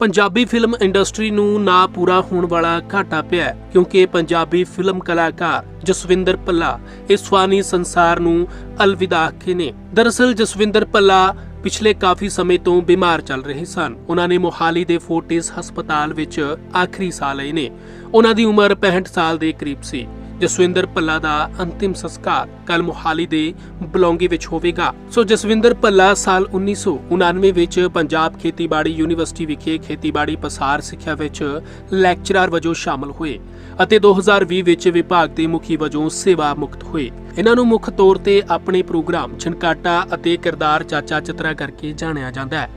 Punjabi film industry ਨੂੰ ਨਾ ਪੂਰਾ ਹੋਣ ਵਾਲਾ ਘਾਟਾ ਪਿਆ ਕਿਉਂਕਿ ਪੰਜਾਬੀ ਫਿਲਮ ਕਲਾਕਾਰ ਜਸਵਿੰਦਰ ਪੱਲਾ ਇਸ ਫਾਨੀ ਸੰਸਾਰ ਨੂੰ ਅਲਵਿਦਾ ਆਖੇ ਨੇ। ਦਰਅਸਲ ਜਸਵਿੰਦਰ ਭੱਲਾ ਪਿਛਲੇ ਕਾਫੀ ਸਮੇਂ ਤੋਂ ਬਿਮਾਰ ਚੱਲ ਰਹੇ ਸਨ। ਉਹਨਾਂ ਨੇ ਮੋਹਾਲੀ ਦੇ ਫੋਰਟਿਸ ਹਸਪਤਾਲ ਵਿੱਚ ਆਖਰੀ ਸਾਹ ਲਏ ਨੇ। ਉਹਨਾਂ ਦੀ ਉਮਰ 65 ਸਾਲ ਦੇ ਕਰੀਬ ਸੀ। ਜਸਵਿੰਦਰ ਪੱਲਾ ਦਾ ਅੰਤਿਮ ਸੰਸਕਾਰ ਕੱਲ ਮੋਹਾਲੀ ਦੇ ਬਲੌਂਗੀ ਵਿੱਚ ਹੋਵੇਗਾ। ਸੋ ਜਸਵਿੰਦਰ ਪੱਲਾ ਸਾਲ 1999 ਵਿੱਚ ਪੰਜਾਬ ਖੇਤੀਬਾੜੀ ਯੂਨੀਵਰਸਿਟੀ ਵਿਖੇ ਖੇਤੀਬਾੜੀ ਪਸਾਰ ਸਿੱਖਿਆ ਵਿੱਚ ਲੈਕਚਰਰ ਵਜੋਂ ਸ਼ਾਮਲ ਹੋਏ ਅਤੇ 2020 ਵਿੱਚ ਵਿਭਾਗ ਦੇ ਮੁਖੀ ਵਜੋਂ ਸੇਵਾ ਮੁਕਤ ਹੋਏ। ਇਹਨਾਂ ਨੂੰ ਮੁੱਖ ਤੌਰ ਤੇ ਆਪਣੇ ਪ੍ਰੋਗਰਾਮ ਛਨਕਾਟਾ ਅਤੇ ਕਿਰਦਾਰ ਚਾਚਾ ਚਤਰਾ ਕਰਕੇ ਜਾਣਿਆ ਜਾਂਦਾ ਹੈ।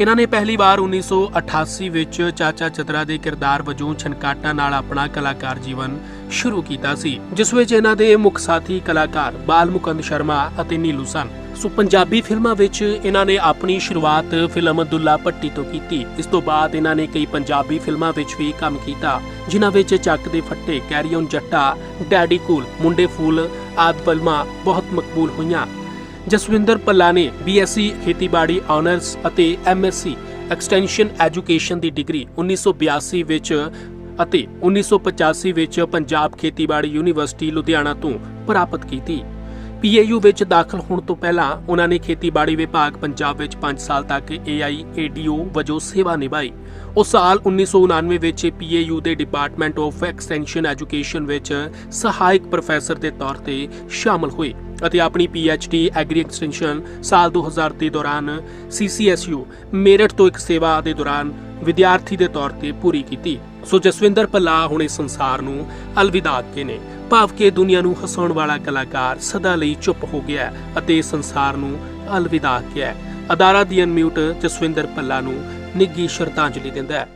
ਇਹਨਾਂ ਨੇ ਪਹਿਲੀ ਵਾਰ 1988 ਵਿੱਚ ਚਾਚਾ ਚਤਰਾ ਦੇ ਕਿਰਦਾਰ ਵਜੋਂ ਛਨਕਾਟਾ ਨਾਲ ਆਪਣਾ ਕਲਾਕਾਰ ਜੀਵਨ ਸ਼ੁਰੂ ਕੀਤਾ ਸੀ, ਜਿਸ ਵਿੱਚ ਇਹਨਾਂ ਦੇ ਮੁੱਖ ਸਾਥੀ ਕਲਾਕਾਰ ਬਾਲ ਮੁਕੰਦ ਸ਼ਰਮਾ ਅਤੇ ਨੀਲੂ ਸਨ। ਸੋ ਪੰਜਾਬੀ ਫਿਲਮਾਂ ਵਿੱਚ ਇਹਨਾਂ ਨੇ ਆਪਣੀ ਸ਼ੁਰੂਆਤ ਫਿਲਮ ਦੁੱਲਾ ਭੱਟੀ ਤੋਂ ਕੀਤੀ। ਇਸ ਤੋਂ ਬਾਅਦ ਇਹਨਾਂ ਨੇ ਕਈ ਪੰਜਾਬੀ ਫਿਲਮਾਂ ਵਿੱਚ ਵੀ ਕੰਮ ਕੀਤਾ, ਜਿਨ੍ਹਾਂ ਵਿੱਚ ਚੱਕ ਦੇ ਫੱਟੇ ਕੈਰੀ ਜੱਟਾ, ਡੈਡੀ ਕੂਲ, ਮੁੰਡੇ ਫੂਲ, ਆਦਿ ਫਿਲਮਾਂ ਬਹੁਤ ਮਕਬੂਲ ਹੋਈਆਂ। ਜਸਵਿੰਦਰ ਪੱਲਾ ਨੇ ਬੀਐਸਸੀ ਖੇਤੀਬਾੜੀ ਆਨਰਸ ਅਤੇ ਐਮਐਸਸੀ ਐਕਸਟੈਂਸ਼ਨ ਐਜੂਕੇਸ਼ਨ ਦੀ ਡਿਗਰੀ 1982 ਵਿੱਚ ਅਤੇ 1985 ਵਿੱਚ ਪੰਜਾਬ ਖੇਤੀਬਾੜੀ ਯੂਨੀਵਰਸਿਟੀ ਲੁਧਿਆਣਾ ਤੋਂ ਪ੍ਰਾਪਤ ਕੀਤੀ। ਪੀਏਯੂ ਵਿੱਚ ਦਾਖਲ ਹੋਣ ਤੋਂ ਪਹਿਲਾਂ ਉਹਨਾਂ ਨੇ ਖੇਤੀਬਾੜੀ ਵਿਭਾਗ ਪੰਜਾਬ ਵਿੱਚ 5 ਸਾਲ ਤੱਕ ਏਆਈਏਡੀਓ ਵਜੋਂ ਸੇਵਾ ਨਿਭਾਈ। ਉਹ ਸਾਲ 1999 ਵਿੱਚ ਪੀਏਯੂ ਦੇ ਡਿਪਾਰਟਮੈਂਟ ਆਫ ਐਕਸਟੈਂਸ਼ਨ ਐਜੂਕੇਸ਼ਨ ਵਿੱਚ ਸਹਾਇਕ ਪ੍ਰੋਫੈਸਰ ਦੇ ਤੌਰ ਤੇ ਸ਼ਾਮਲ ਹੋਏ ਅਤੇ ਆਪਣੀ ਪੀਐਚਡੀ ਐਗਰੀ ਐਕਸਟੈਂਸ਼ਨ ਸਾਲ 2000 ਦੇ ਦੌਰਾਨ ਸੀਸੀਐਸਯੂ ਮੇਰਠ ਤੋਂ ਇੱਕ ਸੇਵਾ ਦੇ ਦੌਰਾਨ ਵਿਦਿਆਰਥੀ ਦੇ ਤੌਰ ਤੇ ਪੂਰੀ ਕੀਤੀ। ਸੋ ਜਸਵਿੰਦਰ ਪੱਲਾ ਹੁਣ ਇਸ ਸੰਸਾਰ ਨੂੰ ਅਲਵਿਦਾ ਕੇ ਨੇ। ਭਾਵ ਕਿ ਦੁਨੀਆ ਨੂੰ ਹਸਾਉਣ ਵਾਲਾ ਕਲਾਕਾਰ ਸਦਾ ਲਈ ਚੁੱਪ ਹੋ ਗਿਆ ਅਤੇ ਸੰਸਾਰ ਨੂੰ ਅਲਵਿਦਾ ਕਿਹਾ ਅਦਾਰਾ ਦੀ ਅਨਮਿਊਟ ਜਸਵਿੰਦਰ ਪੱਲਾ ਨੂੰ ਨਿੱਘੀ ਸ਼ਰਧਾਂਜਲੀ ਦਿੰਦਾ ਹੈ।